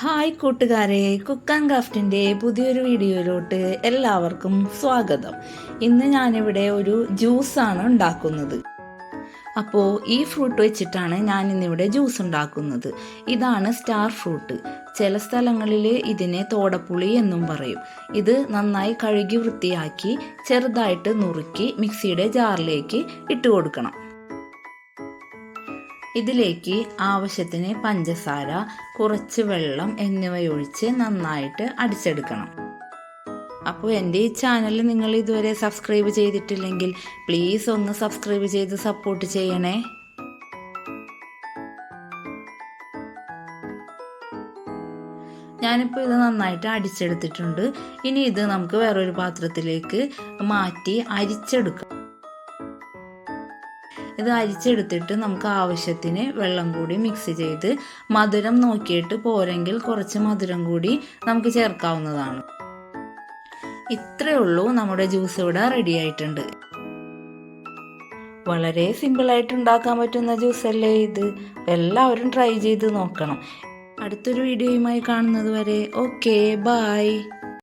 Hi കൂട്ടുകാരെ cook and ക്രാഫ്റ്റിന്റെ പുതിയൊരു വീഡിയോയിലോട്ട് എല്ലാവർക്കും സ്വാഗതം. ഇന്ന് ഞാനിവിടെ ഒരു ജ്യൂസാണ് ഉണ്ടാക്കുന്നത്. അപ്പോൾ ഈ ഫ്രൂട്ട് വെച്ചിട്ടാണ് ഞാൻ ഇന്നിവിടെ ജ്യൂസ് ഉണ്ടാക്കുന്നത്. ഇതാണ് സ്റ്റാർ ഫ്രൂട്ട്. ചില സ്ഥലങ്ങളിൽ ഇതിനെ തോടപ്പുളി എന്നും പറയും. ഇത് നന്നായി കഴുകി വൃത്തിയാക്കി ചെറുതായിട്ട് നുറുക്കി മിക്സിയുടെ ജാറിലേക്ക് ഇട്ട് കൊടുക്കണം. ഇതിലേക്ക് ആവശ്യത്തിന് പഞ്ചസാര കുറച്ച് വെള്ളം എന്നിവയൊഴിച്ച് നന്നായിട്ട് അടിച്ചെടുക്കണം. അപ്പോൾ എന്റെ ഈ ചാനൽ നിങ്ങൾ ഇതുവരെ സബ്സ്ക്രൈബ് ചെയ്തിട്ടില്ലെങ്കിൽ പ്ലീസ് ഒന്ന് സബ്സ്ക്രൈബ് ചെയ്ത് സപ്പോർട്ട് ചെയ്യണേ. ഞാനിപ്പോൾ ഇത് നന്നായിട്ട് അടിച്ചെടുത്തിട്ടുണ്ട്. ഇനി ഇത് നമുക്ക് വേറൊരു പാത്രത്തിലേക്ക് മാറ്റി അരിച്ചെടുക്കാം. ഇത് അരിച്ചെടുത്തിട്ട് നമുക്ക് ആവശ്യത്തിന് വെള്ളം കൂടി മിക്സ് ചെയ്ത് മധുരം നോക്കിയിട്ട് പോരെങ്കിൽ കുറച്ച് മധുരം കൂടി നമുക്ക് ചേർക്കാവുന്നതാണ്. ഇത്രയേ ഉള്ളൂ നമ്മുടെ ജ്യൂസ് ഇവിടെ റെഡി ആയിട്ടുണ്ട്. വളരെ സിമ്പിളായിട്ട് ഉണ്ടാക്കാൻ പറ്റുന്ന ജ്യൂസ് അല്ലേ ഇത്? എല്ലാവരും ട്രൈ ചെയ്ത് നോക്കണം. അടുത്തൊരു വീഡിയോയുമായി കാണുന്നത് വരെ ഓക്കെ ബായ്